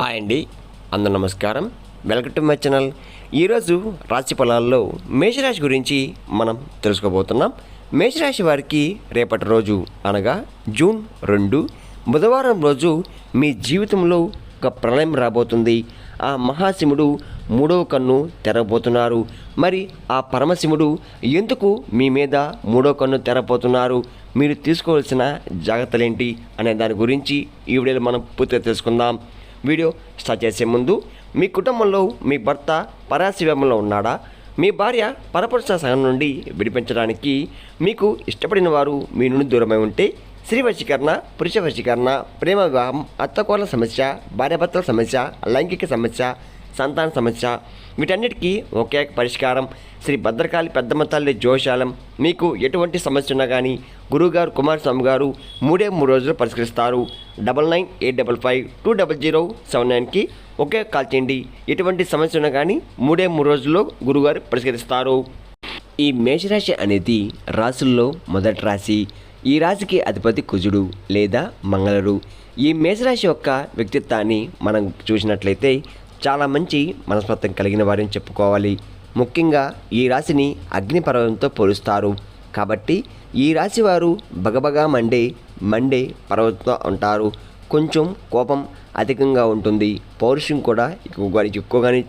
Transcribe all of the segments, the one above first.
Hi అండి అందరు నమస్కారం. వెల్కమ్ టు మై ఛానల్ ఈరోజు రాశి ఫలాల్లో మేషరాశి గురించి మనం తెలుసుకోబోతున్నాం. మేషరాశి వారికి రేపటి రోజు అనగా జూన్ రెండు బుధవారం రోజు మీ జీవితంలో ఒక ప్రళయం రాబోతుంది. ఆ మహాశివుడు మూడవ కన్ను తెరబోతున్నారు. మరి ఆ పరమశివుడు ఎందుకు మీ మీద మూడవ కన్ను తెరబోతున్నారు? మీరు తీసుకోవాల్సిన జాగ్రత్తలేంటి? అనే దాని గురించి ఈ వీడియోలో మనం పూర్తిగా తెలుసుకుందాం. వీడియో స్టార్ట్ చేసే ముందు మీ కుటుంబంలో మీ భర్త పరాశివంలో ఉన్నాడా? మీ భార్య పరపురుష సహనం నుండి విడిపించడానికి మీకు ఇష్టపడిన వారు మీ నుండి దూరమై ఉంటే స్త్రీ వశీకరణ పురుష వశీకరణ ప్రేమ వివాహం అత్తకోల సమస్య భార్యాభర్తల సమస్య లైంగిక సమస్య సంతాన సమస్య. వీటన్నిటికీ ఒకే పరిష్కారం. శ్రీ భద్రకాళి పెద్దమ్మ తల్లి జోశాలం. మీకు ఎటువంటి సమస్య ఉన్నా కానీ గురువుగారు కుమారస్వామి గారు మూడే మూడు రోజులు పరిష్కరిస్తారు. Double nine eight double five two double zero seven నైన్కి ఒకే కాల్ చేయండి. ఎటువంటి సమస్య ఉన్నా కానీ మూడే మూడు రోజుల్లో గురుగారు పరిష్కరిస్తారు. ఈ మేషరాశి అనేది రాశుల్లో మొదటి రాశి. ఈ రాశికి అధిపతి కుజుడు లేదా మంగళరు ఈ మేషరాశి యొక్క వ్యక్తిత్వాన్ని మనం చూసినట్లయితే చాలా మంచి మనస్తత్వం కలిగిన వారని చెప్పుకోవాలి. ముఖ్యంగా ఈ రాశిని అగ్నిపర్వతంతో పోలుస్తారు. కాబట్టి ఈ రాశి వారు బగబగా మండే మండే పర్వతంతో ఉంటారు. కొంచెం కోపం అధికంగా ఉంటుంది. పౌరుషం కూడా ఎక్కువగా ఎక్కువగానే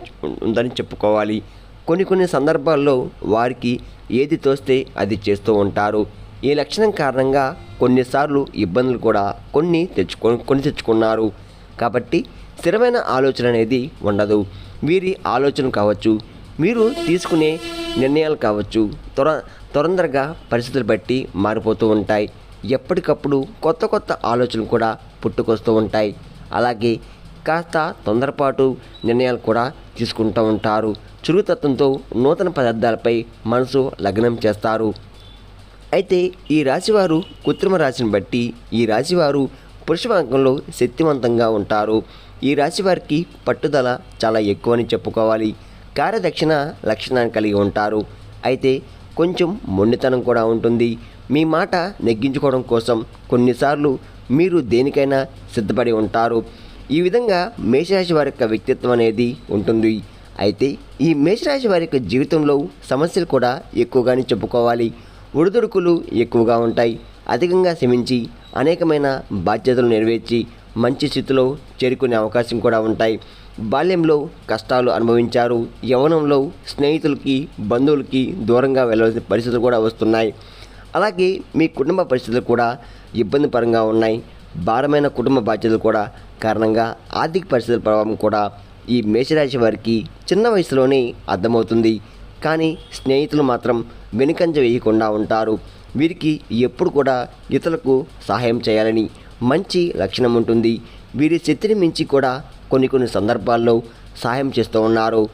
ఉందని చెప్పుకోవాలి. కొన్ని కొన్ని సందర్భాల్లో వారికి ఏది తోస్తే అది చేస్తూ ఉంటారు. ఈ లక్షణం కారణంగా కొన్నిసార్లు ఇబ్బందులు కూడా కొన్ని తెచ్చుకొని కొన్ని తెచ్చుకున్నారు. కాబట్టి స్థిరమైన ఆలోచన అనేది ఉండదు. వీరి ఆలోచన కావచ్చు మీరు తీసుకునే నిర్ణయాలు కావచ్చు త్వర తొందరగా పరిస్థితులు బట్టి మారిపోతూ ఉంటాయి. ఎప్పటికప్పుడు కొత్త కొత్త ఆలోచనలు కూడా పుట్టుకొస్తూ ఉంటాయి. అలాగే కాస్త తొందరపాటు నిర్ణయాలు కూడా తీసుకుంటూ ఉంటారు. చురుకుతత్వంతో నూతన పదార్థాలపై మనసు లగ్నం చేస్తారు. అయితే ఈ రాశివారు కృత్రిమ రాశిని బట్టి ఈ రాశివారు పురుషవర్గంలో శక్తివంతంగా ఉంటారు. ఈ రాశి వారికి పట్టుదల చాలా ఎక్కువని చెప్పుకోవాలి. కార్యదక్షిణ లక్షణాన్ని కలిగి ఉంటారు. అయితే కొంచెం మొండితనం కూడా ఉంటుంది. మీ మాట నెగ్గించుకోవడం కోసం కొన్నిసార్లు మీరు దేనికైనా సిద్ధపడి ఉంటారు. ఈ విధంగా మేషరాశి వారి యొక్క వ్యక్తిత్వం అనేది ఉంటుంది. అయితే ఈ మేషరాశి వారి యొక్క జీవితంలో సమస్యలు కూడా ఎక్కువగానే చెప్పుకోవాలి. ఒడిదుడుకులు ఎక్కువగా ఉంటాయి. అధికంగా శ్రమించి అనేకమైన బాధ్యతలు నెరవేర్చి మంచి స్థితిలో చేరుకునే అవకాశం కూడా ఉంటాయి. బాల్యంలో కష్టాలు అనుభవించారు. యవనంలో స్నేహితులకి బంధువులకి దూరంగా వెళ్ళవలసిన పరిస్థితులు కూడా వస్తున్నాయి. అలాగే మీ కుటుంబ పరిస్థితులు కూడా ఇబ్బంది పరంగా ఉన్నాయి. భారమైన కుటుంబ బాధ్యతలు కూడా కారణంగా ఆర్థిక పరిస్థితుల ప్రభావం కూడా ఈ మేషరాశి వారికి చిన్న వయసులోనే అర్థమవుతుంది. కానీ స్నేహితులు మాత్రం వెనుకంజ వేయకుండా ఉంటారు. వీరికి ఎప్పుడు కూడా ఇతరులకు సహాయం చేయాలని మంచి లక్షణం ఉంటుంది. వీరి శక్తిని మించి కూడా కొన్ని కొన్ని సందర్భాల్లో సహాయం చేస్తూ ఉన్నారు.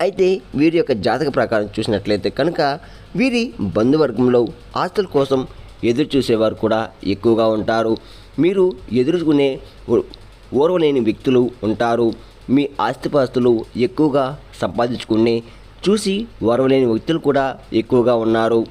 అయితే వీరి యొక్క జాతక ప్రకారం చూసినట్లయితే కనుక వీరి బంధువర్గంలో ఆస్తుల కోసం ఎదురు చూసేవారు కూడా ఎక్కువగా ఉంటారు. మీరు ఎదుర్కొనే ఓ- ఓర్వలేని వ్యక్తులు ఉంటారు. మీ ఆస్తిపాస్తులు ఎక్కువగా సంపాదించుకునే చూసి ఓర్వలేని వ్యక్తులు కూడా ఎక్కువగా ఉన్నారు.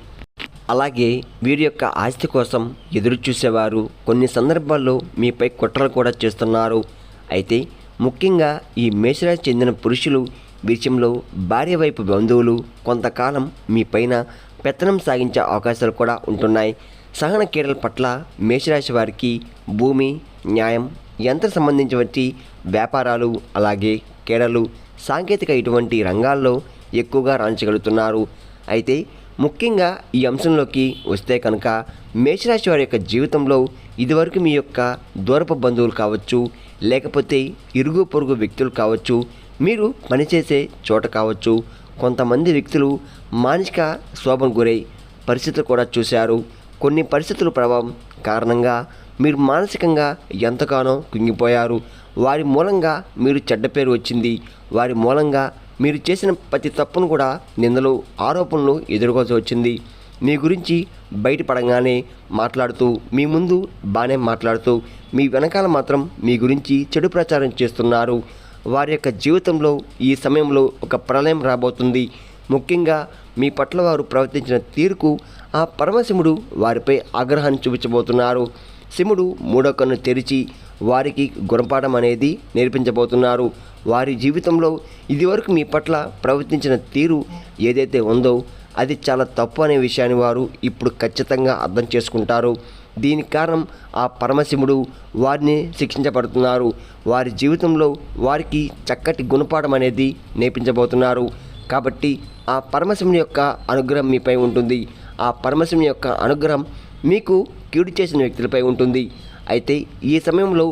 అలాగే వీరి యొక్క ఆస్తి కోసం ఎదురు చూసేవారు కొన్ని సందర్భాల్లో మీపై కుట్రలు కూడా చేస్తున్నారు. అయితే ముఖ్యంగా ఈ మేషరాశి చెందిన పురుషులు విషయంలో భార్య వైపు బంధువులు కొంతకాలం మీ పైన పెత్తనం సాగించే అవకాశాలు కూడా ఉంటున్నాయి. సహన క్రీడల పట్ల మేషరాశి వారికి భూమి న్యాయం యంత్ర సంబంధించిన వ్యాపారాలు అలాగే క్రీడలు సాంకేతిక ఇటువంటి రంగాల్లో ఎక్కువగా రాణించగలుగుతున్నారు. అయితే ముఖ్యంగా ఈ అంశంలోకి వస్తే కనుక మేషరాశి వారి యొక్క జీవితంలో ఇదివరకు మీ యొక్క దూరపు బంధువులు కావచ్చు లేకపోతే ఇరుగు పొరుగు వ్యక్తులు కావచ్చు మీరు పనిచేసే చోట కావచ్చు కొంతమంది వ్యక్తులు మానసిక శోభను గురై పరిస్థితులు కూడా చూశారు. కొన్ని పరిస్థితుల ప్రభావం కారణంగా మీరు మానసికంగా ఎంతగానో కుంగిపోయారు. వారి మూలంగా మీరు చెడ్డ పేరు వచ్చింది. వారి మూలంగా మీరు చేసిన ప్రతి తప్పును కూడా నిందలు ఆరోపణలు ఎదుర్కోవాల్సి వచ్చింది. మీ గురించి బయటపడంగానే మాట్లాడుతూ మీ ముందు బాగానే మాట్లాడుతూ మీ వెనకాల మాత్రం మీ గురించి చెడు ప్రచారం చేస్తున్నారు. వారి యొక్క జీవితంలో ఈ సమయంలో ఒక ప్రళయం రాబోతుంది. ముఖ్యంగా మీ పట్ల వారు ప్రవర్తించిన తీరుకు ఆ పరమశివుడు వారిపై ఆగ్రహాన్ని చూపించబోతున్నారు. శివుడు మూడో కన్ను తెరిచి వారికి గుణపాఠం అనేది నేర్పించబోతున్నారు. వారి జీవితంలో ఇదివరకు మీ పట్ల ప్రవర్తించిన తీరు ఏదైతే ఉందో అది చాలా తప్పు అనే విషయాన్ని వారు ఇప్పుడు ఖచ్చితంగా అర్థం చేసుకుంటారు. దీనికి కారణం ఆ పరమశివుడు వారిని శిక్షించబడుతున్నారు. వారి జీవితంలో వారికి చక్కటి గుణపాఠం అనేది నేర్పించబోతున్నారు. కాబట్టి ఆ పరమశివుని యొక్క అనుగ్రహం మీపై ఉంటుంది. ఆ పరమశివుని యొక్క అనుగ్రహం మీకు కీడు చేసిన వ్యక్తులపై ఉంటుంది. అయితే ఈ సమయంలో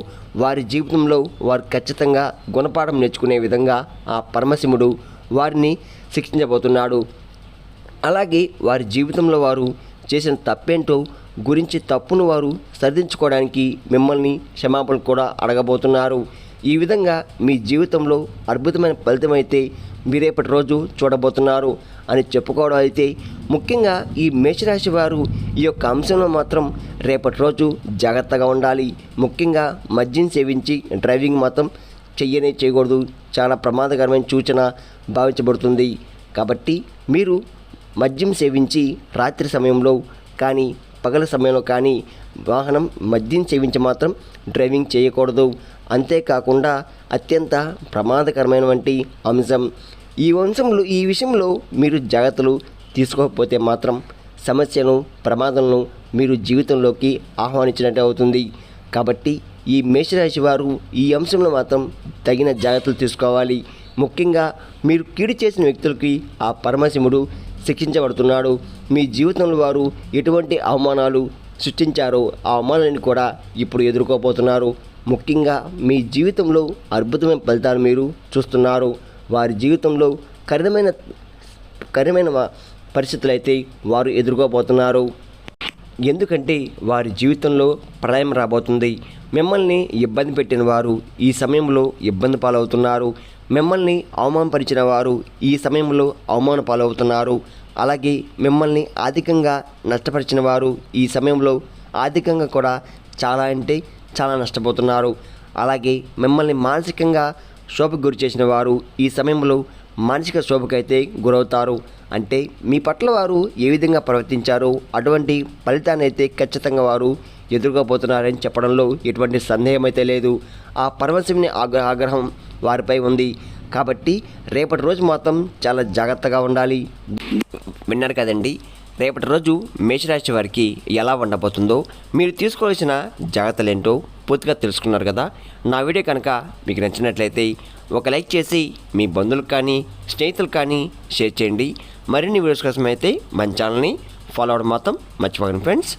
వారి జీవితంలో వారు ఖచ్చితంగా గుణపాఠం నేర్చుకునే విధంగా ఆ పరమశివుడు వారిని శిక్షించబోతున్నాడు. అలాగే వారి జీవితంలో వారు చేసిన తప్పేంటో గురించి తప్పును వారు సరిదించుకోవడానికి మిమ్మల్ని క్షమాపణ కూడా అడగబోతున్నారు. ఈ విధంగా మీ జీవితంలో అద్భుతమైన ఫలితం అయితే మీరేపటి రోజు చూడబోతున్నారు అని చెప్పుకోవడం అయితే ముఖ్యంగా ఈ మేషరాశి వారు ఈ యొక్క అంశంలో మాత్రం రేపటి రోజు జాగ్రత్తగా ఉండాలి. ముఖ్యంగా మద్యం సేవించి డ్రైవింగ్ మాత్రం చెయ్యనే చేయకూడదు. చాలా ప్రమాదకరమైన సూచన భావించబడుతుంది. కాబట్టి మీరు మద్యం సేవించి రాత్రి సమయంలో కానీ పగల సమయంలో కానీ వాహనం మద్యం సేవించి మాత్రం డ్రైవింగ్ చేయకూడదు. అంతేకాకుండా అత్యంత ప్రమాదకరమైనటువంటి అంశం. ఈ అంశంలో ఈ విషయంలో మీరు జాగ్రత్తలు తీసుకోకపోతే మాత్రం సమస్యను ప్రమాదంను మీరు జీవితంలోకి ఆహ్వానించినట్టు అవుతుంది. కాబట్టి ఈ మేషరాశి వారు ఈ అంశంలో మాత్రం తగిన జాగ్రత్తలు తీసుకోవాలి. ముఖ్యంగా మీరు కీడు చేసిన వ్యక్తులకి ఆ పరమశివుడు శిక్షించబడుతున్నాడు. మీ జీవితంలో వారు ఎటువంటి అవమానాలు సృష్టించారో. ఆ అవమానాన్ని కూడా ఇప్పుడు ఎదుర్కోబోతున్నారు. ముఖ్యంగా మీ జీవితంలో అద్భుతమైన ఫలితాలు మీరు చూస్తున్నారు. వారి జీవితంలో కఠినమైన కఠినమైన పరిస్థితులు అయితే వారు ఎదుర్కోబోతున్నారు. ఎందుకంటే వారి జీవితంలో ప్రళయం రాబోతుంది. మిమ్మల్ని ఇబ్బంది పెట్టిన వారు ఈ సమయంలో ఇబ్బంది పాలవుతున్నారు. మిమ్మల్ని అవమానపరిచిన వారు ఈ సమయంలో అవమాన పాలవుతున్నారు. అలాగే మిమ్మల్ని ఆర్థికంగా నష్టపరిచిన వారు ఈ సమయంలో ఆర్థికంగా కూడా చాలా అంటే చాలా నష్టపోతున్నారు. అలాగే మిమ్మల్ని మానసికంగా శోభకు గురి చేసిన వారు ఈ సమయంలో మానసిక శోభకైతే గురవుతారు. అంటే మీ పట్ల వారు ఏ విధంగా ప్రవర్తించారో అటువంటి ఫలితాన్ని అయితే ఖచ్చితంగా వారు ఎదుర్కోబోతున్నారని చెప్పడంలో ఎటువంటి సందేహం అయితే లేదు. ఆ పరమశివుని ఆగ్ర ఆగ్రహం వారిపై ఉంది. కాబట్టి రేపటి రోజు మాత్రం చాలా జాగ్రత్తగా ఉండాలి. విన్నారు కదండి రేపటి రోజు మేషరాశి వారికి ఎలా ఉండబోతుందో మీరు తీసుకోవాల్సిన జాగ్రత్తలు ఏంటో పూర్తిగా తెలుసుకున్నారు కదా. నా వీడియో కనుక మీకు నచ్చినట్లయితే ఒక లైక్ చేసి మీ బంధువులకు కానీ స్నేహితులకు కానీ షేర్ చేయండి. మరిన్ని వీడియోస్ కోసం అయితే మన ఛానల్ని ఫాలో అవ్వడం మాత్రం మర్చిపోకండి ఫ్రెండ్స్.